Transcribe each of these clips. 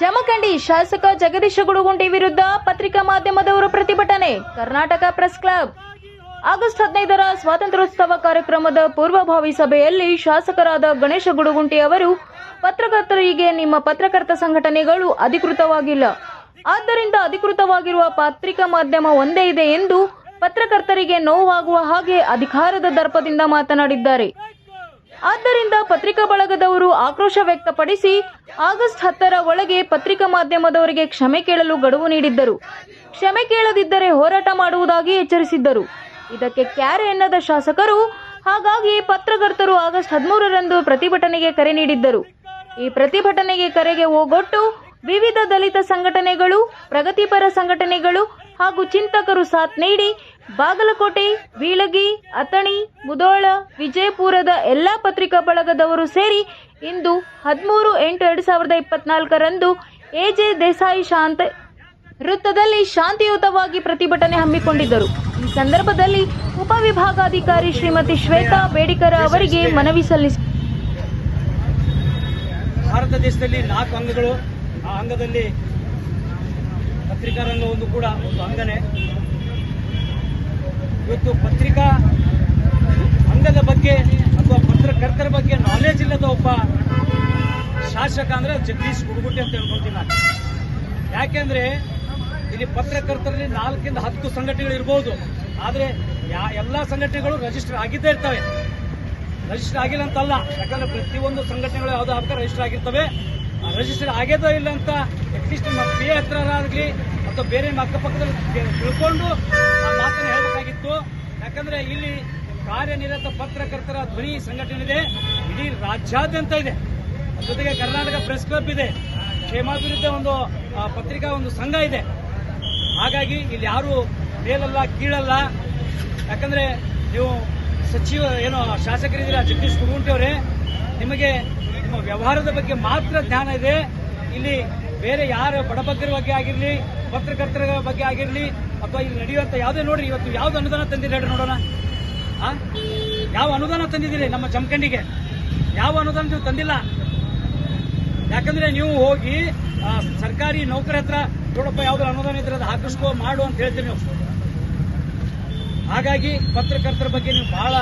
ಜಮಖಂಡಿ ಶಾಸಕ ಜಗದೀಶ ಗುಡುಗುಂಟಿ ವಿರುದ್ಧ ಪತ್ರಿಕಾ ಮಾಧ್ಯಮದವರು ಪ್ರತಿಭಟನೆ, ಕರ್ನಾಟಕ ಪ್ರೆಸ್ ಕ್ಲಬ್. ಆಗಸ್ಟ್ ಹದಿನೈದರ ಸ್ವಾತಂತ್ರ್ಯೋತ್ಸವ ಕಾರ್ಯಕ್ರಮದ ಪೂರ್ವಭಾವಿ ಸಭೆಯಲ್ಲಿ ಶಾಸಕರಾದ ಗಣೇಶ ಗುಡುಗುಂಟಿ ಅವರು, ಪತ್ರಕರ್ತರಿಗೆ ನಿಮ್ಮ ಪತ್ರಕರ್ತ ಸಂಘಟನೆಗಳು ಅಧಿಕೃತವಾಗಿಲ್ಲ. ಆದ್ದರಿಂದ ಅಧಿಕೃತವಾಗಿರುವ ಪತ್ರಿಕಾ ಮಾಧ್ಯಮ ಒಂದೇ ಇದೆ ಎಂದು ಪತ್ರಕರ್ತರಿಗೆ ನೋವಾಗುವ ಹಾಗೆ ಅಧಿಕಾರದ ದರ್ಪದಿಂದ ಮಾತನಾಡಿದ್ದಾರೆ. ಆದ್ದರಿಂದ ಪತ್ರಿಕಾ ಬಳಗದವರು ಆಕ್ರೋಶ ವ್ಯಕ್ತಪಡಿಸಿ ಆಗಸ್ಟ್ ಹತ್ತರ ಒಳಗೆ ಪತ್ರಿಕಾ ಮಾಧ್ಯಮದವರಿಗೆ ಕ್ಷಮೆ ಕೇಳಲು ಗಡುವು ನೀಡಿದ್ದರು. ಕ್ಷಮೆ ಕೇಳದಿದ್ದರೆ ಹೋರಾಟ ಮಾಡುವುದಾಗಿ ಎಚ್ಚರಿಸಿದ್ದರು. ಇದಕ್ಕೆ ಕ್ಯಾರೆ ಎನ್ನದ ಶಾಸಕರು ಹಾಗಾಗಿ ಪತ್ರಕರ್ತರು ಆಗಸ್ಟ್ ಹದಿಮೂರರಂದು ಪ್ರತಿಭಟನೆಗೆ ಕರೆ ನೀಡಿದ್ದರು. ಈ ಪ್ರತಿಭಟನೆಗೆ ಕರೆಗೆ ಓಗೊಟ್ಟು ವಿವಿಧ ದಲಿತ ಸಂಘಟನೆಗಳು, ಪ್ರಗತಿಪರ ಸಂಘಟನೆಗಳು ಹಾಗೂ ಚಿಂತಕರು ಸಾಥ್ ನೀಡಿ ಬಾಗಲಕೋಟೆ, ಬೀಳಗಿ, ಅಥಣಿ, ಮುದೋಳ, ವಿಜಯಪುರದ ಎಲ್ಲಾ ಪತ್ರಿಕಾ ಬಳಗದವರು ಸೇರಿ ಇಂದು ಹದಿಮೂರು ಎಂಟು ಎರಡು ಸಾವಿರದ ಇಪ್ಪತ್ನಾಲ್ಕರಂದು ಎಜೆ ದೇಸಾಯಿ ಶಾಂತ ವೃತ್ತದಲ್ಲಿ ಶಾಂತಿಯುತವಾಗಿ ಪ್ರತಿಭಟನೆ ಹಮ್ಮಿಕೊಂಡಿದ್ದರು. ಈ ಸಂದರ್ಭದಲ್ಲಿ ಉಪವಿಭಾಗಾಧಿಕಾರಿ ಶ್ರೀಮತಿ ಶ್ವೇತಾ ಬೇಡಿಕರ ಅವರಿಗೆ ಮನವಿ ಸಲ್ಲಿಸಿ ಭಾರತ ದೇಶದಲ್ಲಿ ನಾಲ್ಕು ಅಂಗಗಳು. ಆ ಅಂಗದಲ್ಲಿ ಪತ್ರಿಕಾರಂಗ ಒಂದು ಕೂಡ ಒಂದು ಅಂಗನೇ. ಇವತ್ತು ಪತ್ರಿಕಾ ಅಂಗದ ಬಗ್ಗೆ ಅಥವಾ ಪತ್ರಕರ್ತರ ಬಗ್ಗೆ ನಾಲೆಜ್ ಇಲ್ಲದ ಒಬ್ಬ ಶಾಸಕ ಅಂದ್ರೆ ಜಗದೀಶ್ ಗುಡುಗುಟ್ಟಿ ಅಂತ ಹೇಳ್ಕೊಳ್ತೀನಿ ನಾನು. ಯಾಕೆಂದ್ರೆ ಇಲ್ಲಿ ಪತ್ರಕರ್ತರಲ್ಲಿ ನಾಲ್ಕಿಂದ ಹತ್ತು ಸಂಘಟನೆಗಳು ಇರಬಹುದು ಆದ್ರೆ ಯಾ ಎಲ್ಲಾ ಸಂಘಟನೆಗಳು ರಿಜಿಸ್ಟರ್ ಆಗಿದ್ದೇ ಇರ್ತವೆ. ರಿಜಿಸ್ಟರ್ ಆಗಿಲ್ಲ ಅಂತಲ್ಲ. ಯಾಕಂದ್ರೆ ಪ್ರತಿಯೊಂದು ಸಂಘಟನೆಗಳು ಯಾವುದೋ ರಿಜಿಸ್ಟರ್ ಆಗಿರ್ತವೆ. ರಿಜಿಸ್ಟರ್ ಆಗ್ಯದೋ ಇಲ್ಲ ಅಂತ ಅಟ್ಲೀಸ್ಟ್ ನಮ್ಮ ಪಿ ಹತ್ರ ಆಗಲಿ ಅಥವಾ ಬೇರೆ ಅಕ್ಕಪಕ್ಕದಲ್ಲಿ ತಿಳ್ಕೊಂಡು ಆ ಮಾತನ್ನ ಹೇಳಬೇಕಾಗಿತ್ತು. ಯಾಕಂದ್ರೆ ಇಲ್ಲಿ ಕಾರ್ಯನಿರತ ಪತ್ರಕರ್ತರ ಧ್ವನಿ ಸಂಘಟನೆ ಇದೆ ಇಡೀ ರಾಜ್ಯಾದ್ಯಂತ ಇದೆ. ಜೊತೆಗೆ ಕರ್ನಾಟಕ ಪ್ರೆಸ್ ಕ್ಲಬ್ ಇದೆ. ಕ್ಷೇಮಾಭಿವೃದ್ಧಿ ಒಂದು ಪತ್ರಿಕಾ ಒಂದು ಸಂಘ ಇದೆ. ಹಾಗಾಗಿ ಇಲ್ಲಿ ಯಾರು ಮೇಲಲ್ಲ, ಕೀಳಲ್ಲ. ಯಾಕಂದ್ರೆ ನೀವು ಸಚಿವ, ಏನು, ಶಾಸಕರಿದ್ದೀರ, ಜಗದೀಶ್ ಗುರುಗುಂಟಿ ಅವರೇ, ನಿಮಗೆ ನಿಮ್ಮ ವ್ಯವಹಾರದ ಬಗ್ಗೆ ಮಾತ್ರ ಜ್ಞಾನ ಇದೆ. ಇಲ್ಲಿ ಬೇರೆ ಯಾರ ಬಡಬಗ್ಗರ ಬಗ್ಗೆ ಆಗಿರಲಿ ಪತ್ರಕರ್ತರ ಬಗ್ಗೆ ಆಗಿರಲಿ ಅಥವಾ ಇಲ್ಲಿ ನಡೆಯುವಂತ ಯಾವುದೇ ನೋಡ್ರಿ, ಇವತ್ತು ಯಾವ್ದು ಅನುದಾನ ತಂದಿರಿ ಹೇಳಿ ನೋಡೋಣ. ಆ? ಯಾವ ಅನುದಾನ ತಂದಿದ್ದೀರಿ ನಮ್ಮ ಜಮಖಂಡಿಗೆ? ಯಾವ ಅನುದಾನ ನೀವು ತಂದಿಲ್ಲ? ಯಾಕಂದ್ರೆ ನೀವು ಹೋಗಿ ಸರ್ಕಾರಿ ನೌಕರ ಹತ್ರ ನೋಡಪ್ಪ ಯಾವ್ದು ಅನುದಾನ ಇದ್ರೆ ಅದು ಹಾಕಿಸ್ಕೋ, ಮಾಡು ಅಂತ ಹೇಳ್ತೀರಿ ನೀವು. ಹಾಗಾಗಿ ಪತ್ರಕರ್ತರ ಬಗ್ಗೆ ನೀವು ಬಹಳ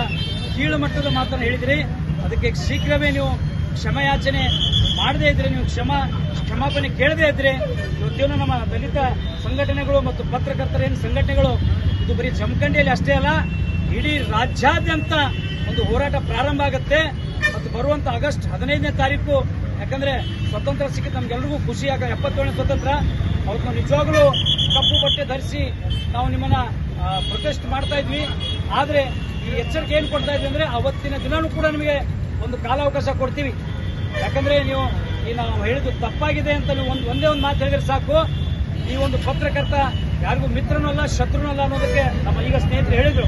ಕೀಳು ಮಟ್ಟದ ಮಾತನ್ನು ಹೇಳಿದಿರಿ. ಅದಕ್ಕೆ ಶೀಘ್ರವೇ ನೀವು ಕ್ಷಮೆಯಾಚನೆ ಮಾಡದೇ ಇದ್ರೆ ನೀವು ಕ್ಷಮ ಕ್ಷಮಾಪಣೆ ಕೇಳದೇ ಇದ್ರೆ ಇವತ್ತೇನು ನಮ್ಮ ದಲಿತ ಸಂಘಟನೆಗಳು ಮತ್ತು ಪತ್ರಕರ್ತರ ಏನು ಸಂಘಟನೆಗಳು, ಇದು ಬರೀ ಜಮಖಂಡಿಯಲ್ಲಿ ಅಷ್ಟೇ ಅಲ್ಲ, ಇಡೀ ರಾಜ್ಯಾದ್ಯಂತ ಒಂದು ಹೋರಾಟ ಪ್ರಾರಂಭ ಆಗುತ್ತೆ ಮತ್ತು ಬರುವಂತ ಆಗಸ್ಟ್ ಹದಿನೈದನೇ ತಾರೀಕು, ಯಾಕಂದ್ರೆ ಸ್ವತಂತ್ರ ಸಿಕ್ಕಿದ ನಮ್ಗೆಲ್ರಿಗೂ ಖುಷಿ ಆಗ ಎಪ್ಪತ್ತೇಳನೇ ಸ್ವತಂತ್ರ ಅವತ್ತು ನಾವು ನಿಜವಾಗ್ಲೂ ಕಪ್ಪು ಬಟ್ಟೆ ಧರಿಸಿ ನಾವು ನಿಮ್ಮನ್ನ ಪ್ರೊಟೆಸ್ಟ್ ಮಾಡ್ತಾ ಇದ್ವಿ. ಆದ್ರೆ ಈ ಎಚ್ಚರಿಕೆ ಏನ್ ಕೊಡ್ತಾ ಇದ್ವಿ ಅಂದ್ರೆ ಅವತ್ತಿನ ದಿನಾನೂ ಕೂಡ ನಿಮಗೆ ಒಂದು ಕಾಲಾವಕಾಶ ಕೊಡ್ತೀವಿ. ಯಾಕಂದ್ರೆ ನೀವು ಈ ನಾವು ಹೇಳಿದ್ದು ತಪ್ಪಾಗಿದೆ ಅಂತ ನೀವು ಒಂದು ಒಂದೇ ಒಂದು ಮಾತು ಹೇಳಿದ್ರೆ ಸಾಕು. ಈ ಒಂದು ಪತ್ರಕರ್ತ ಯಾರಿಗೂ ಮಿತ್ರನೂ ಅಲ್ಲ, ಶತ್ರುನೂ ಅಲ್ಲ ಅನ್ನೋದಕ್ಕೆ ನಮ್ಮ ಈಗ ಸ್ನೇಹಿತರು ಹೇಳಿದ್ರು.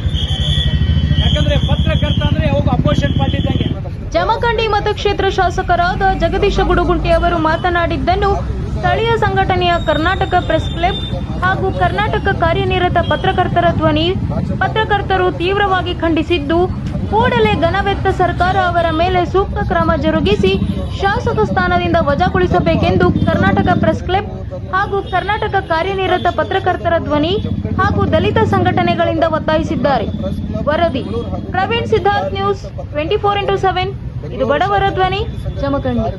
ಯಾಕಂದ್ರೆ ಪತ್ರಕರ್ತ ಅಂದ್ರೆ ಯಾವಾಗ ಅಪೋಸಿಷನ್ ಪಾರ್ಟಿ ಇದ್ದಂಗೆ. ಜಮಖಂಡಿ ಮತಕ್ಷೇತ್ರ ಶಾಸಕರಾದ ಜಗದೀಶ ಗುಡುಗುಂಟಿ ಅವರು ಮಾತನಾಡಿದ್ದನ್ನು ಸ್ಥಳೀಯ ಸಂಘಟನೆಯ ಕರ್ನಾಟಕ ಪ್ರೆಸ್ ಕ್ಲಬ್ ಹಾಗೂ ಕರ್ನಾಟಕ ಕಾರ್ಯನಿರತ ಪತ್ರಕರ್ತರ ಧ್ವನಿ ಪತ್ರಕರ್ತರು ತೀವ್ರವಾಗಿ ಖಂಡಿಸಿದ್ದು ಕೂಡಲೇ ಘನವೆತ್ತ ಸರ್ಕಾರ ಅವರ ಮೇಲೆ ಸೂಕ್ತ ಕ್ರಮ ಜರುಗಿಸಿ ಶಾಸಕ ಸ್ಥಾನದಿಂದ ವಜಾಗೊಳಿಸಬೇಕೆಂದು ಕರ್ನಾಟಕ ಪ್ರೆಸ್ ಕ್ಲಬ್ ಹಾಗೂ ಕರ್ನಾಟಕ ಕಾರ್ಯನಿರತ ಪತ್ರಕರ್ತರ ಧ್ವನಿ ಹಾಗೂ ದಲಿತ ಸಂಘಟನೆಗಳಿಂದ ಒತ್ತಾಯಿಸಿದ್ದಾರೆ. ವರದಿ, Praveen Siddharth news twenty four into seven. ಇದು ಬಡವರ ಧ್ವನಿ, ಜಮಖಂಡಿ.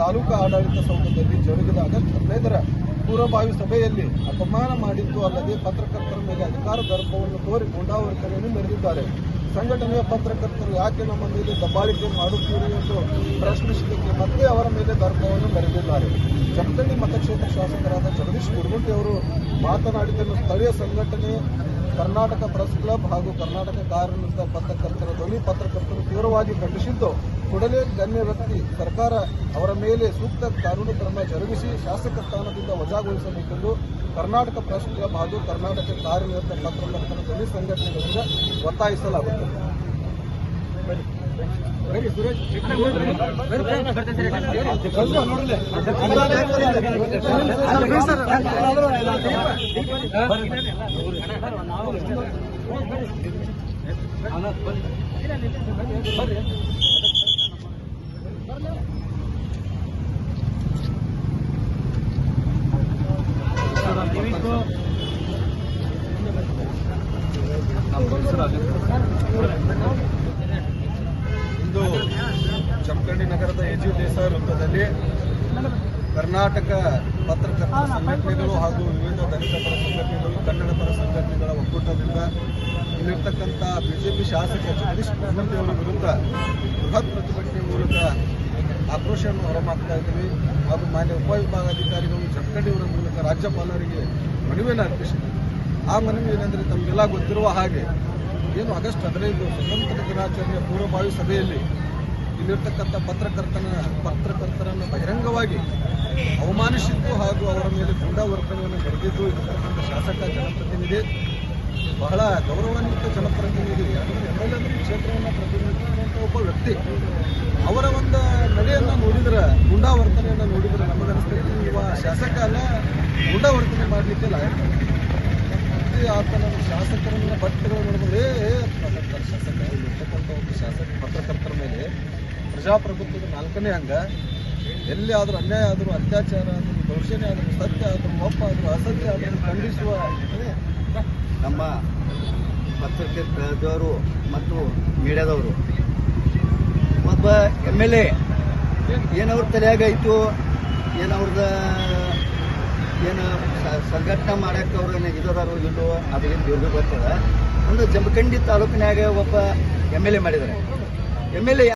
ತಾಲೂಕು ಆಡಳಿತ ಸೌಧದಲ್ಲಿ ಪೂರ್ವಭಾವಿ ಸಭೆಯಲ್ಲಿ ಅಪಮಾನ ಮಾಡಿದ್ದು ಅಲ್ಲದೆ ಪತ್ರಕರ್ತರ ಮೇಲೆ ಅಧಿಕಾರ ದರ್ಪವನ್ನು ತೋರಿ ಗುಂಡಾವರ್ತನೆಯನ್ನು ಮೆರೆದಿದ್ದಾರೆ. ಸಂಘಟನೆಯ ಪತ್ರಕರ್ತರು ಯಾಕೆ ನಮ್ಮ ಮೇಲೆ ದಬ್ಬಾಳಿಕೆ ಮಾಡುತ್ತೀರಿ ಎಂದು ಪ್ರಶ್ನಿಸಿದ್ದಕ್ಕೆ ಮತ್ತೆ ಅವರ ಮೇಲೆ ದರ್ಪವನ್ನು ಮೆರೆದಿದ್ದಾರೆ. ಜಮಖಂಡಿ ಮತಕ್ಷೇತ್ರ ಶಾಸಕರಾದ ಜಗದೀಶ್ ಗುರುಗುಂಟಿ ಅವರು ಮಾತನಾಡಿದ್ದನ್ನು ಸ್ಥಳೀಯ ಸಂಘಟನೆ ಕರ್ನಾಟಕ ಪ್ರೆಸ್ ಕ್ಲಬ್ ಹಾಗೂ ಕರ್ನಾಟಕ ಕಾರ್ಯನಿರತ ಪತ್ರಕರ್ತರ ಧ್ವನಿ ಪತ್ರಕರ್ತರು ತೀವ್ರವಾಗಿ ಖಂಡಿಸಿದ್ದು, ಕೂಡಲೇ ಗಣ್ಯ ವ್ಯಕ್ತಿ ಸರ್ಕಾರ ಅವರ ಮೇಲೆ ಸೂಕ್ತ ಕಾನೂನು ಕ್ರಮ ಜರುಗಿಸಿ ಶಾಸಕ ಸ್ಥಾನದಿಂದ ವಜಾಗೊಳಿಸಬೇಕೆಂದು ಕರ್ನಾಟಕ ಪ್ರೆಸ್ ಕ್ಲಬ್ ಹಾಗೂ ಕರ್ನಾಟಕ ಕಾರ್ಯನಿರತ ಪತ್ರಕರ್ತರ ಧ್ವನಿ ಸಂಘಟನೆಗಳಿಂದ ಒತ್ತಾಯಿಸಲಾಗುತ್ತದೆ. ನೀವು ಜಮಖಂಡಿ ನಗರದ ಎಜಿ ದೇಸಾಯಿ ವೃತ್ತದಲ್ಲಿ ಕರ್ನಾಟಕ ಪತ್ರಕರ್ತರ ಸಂಘಟನೆಗಳು ಹಾಗೂ ವಿವಿಧ ದಲಿತ ಪರ ಸಂಘಟನೆಗಳು ಕನ್ನಡ ಪರ ಸಂಘಟನೆಗಳ ಒಕ್ಕೂಟದಿಂದ ಇಲ್ಲಿರ್ತಕ್ಕಂಥ ಬಿಜೆಪಿ ಶಾಸಕ ಜಗದೀಶ್ ಅವರ ವಿರುದ್ಧ ಬೃಹತ್ ಪ್ರತಿಭಟನೆ ಮೂಲಕ ಆಕ್ರೋಶವನ್ನು ಹೊರಮಾಡ್ತಾ ಇದ್ದೀವಿ. ಹಾಗೂ ಮಾನ್ಯ ಉಪವಿಭಾಗಾಧಿಕಾರಿಗಳು ಜಮಖಂಡಿಯವರ ಮೂಲಕ ರಾಜ್ಯಪಾಲರಿಗೆ ಮನವಿಯನ್ನು ಅರ್ಪಿಸಿದ್ದಾರೆ ಆ ಮನವಿ ಏನೆಂದರೆ ತಮಗೆಲ್ಲ ಗೊತ್ತಿರುವ ಹಾಗೆ ಏನು ಆಗಸ್ಟ್ ಹದಿನೈದು ಸ್ವತಂತ್ರ ದಿನಾಚರಣೆಯ ಪೂರ್ವಭಾವಿ ಸಭೆಯಲ್ಲಿ ಇಲ್ಲಿರ್ತಕ್ಕಂಥ ಪತ್ರಕರ್ತನ, ಪತ್ರಕರ್ತರನ್ನು ಬಹಿರಂಗವಾಗಿ ಅವಮಾನಿಸಿದ್ದು ಹಾಗೂ ಅವರ ಮೇಲೆ ಗೂಂಡಾವರ್ತನೆಯನ್ನು ನಡೆದಿದ್ದು ಇಲ್ಲಿರ್ತಕ್ಕಂಥ ಶಾಸಕ ಜನಪ್ರತಿನಿಧಿ, ಬಹಳ ಗೌರವಾನ್ವಿತ ಜನಪ್ರತಿನಿಧಿ, ಯಾಕಂದರೆ ಎಂ ಎಲ್ ಕ್ಷೇತ್ರವನ್ನು ಪ್ರತಿನಿಧಿಸುವಂಥ ಒಬ್ಬ ವ್ಯಕ್ತಿ. ಅವರ ಒಂದು ನಡೆಯನ್ನು ನೋಡಿದ್ರೆ ಗೂಂಡಾವರ್ತನೆಯನ್ನು ನೋಡಿದರೆ ನಮಗನಿಸ್ತೈತಿ ಇವ ಶಾಸಕ ಅಲ್ಲ ಗೂಂಡಾವರ್ತನೆ ಮಾಡಲಿಕ್ಕೆ ಲಾಯಕ. ಆತನ ಶಾಸಕರನ್ನ ಬಟ್ಟೆಗಳು ನೋಡಿದ್ರೆ ಶಾಸಕ, ಇಲ್ಲಿರ್ತಕ್ಕಂಥ ಒಂದು ಶಾಸಕ, ಪತ್ರಕರ್ತರ ಮೇಲೆ ಪ್ರಜಾಪ್ರಭುತ್ವದ ನಾಲ್ಕನೇ ಅಂಗ, ಎಲ್ಲಿ ಆದರೂ ಅನ್ಯಾಯ ಆದರೂ ಅತ್ಯಾಚಾರ ಆದರೂ ದೌರ್ಜನ್ಯ ಆದರೂ ಸತ್ಯ ಆದರೂ ಒಪ್ಪ ಆದರೂ ಅಸತ್ಯ ಆದರೂ ಖಂಡಿಸುವ ನಮ್ಮ ಪತ್ರಕರ್ತದವರು ಮತ್ತು ಮೀಡಿಯಾದವರು. ಒಬ್ಬ ಎಂ ಎಲ್ ಎ ಏನವ್ರ ತಲೆಯಾಗೈತು ಏನವ್ರದ ಏನು ಸಂಘಟನೆ ಮಾಡಕ್ಕೆ ಅವ್ರು ಇದಾರೋ ಇಲ್ಲೋ ಅದೇನು ದೇವ್ರಿಗೆ ಬರ್ತದೆ ಒಂದು ಜಮಖಂಡಿ ತಾಲೂಕಿನಾಗ ಒಬ್ಬ ಎಂ ಎಲ್ ಎ ಮಾಡಿದ್ದಾರೆ. M L A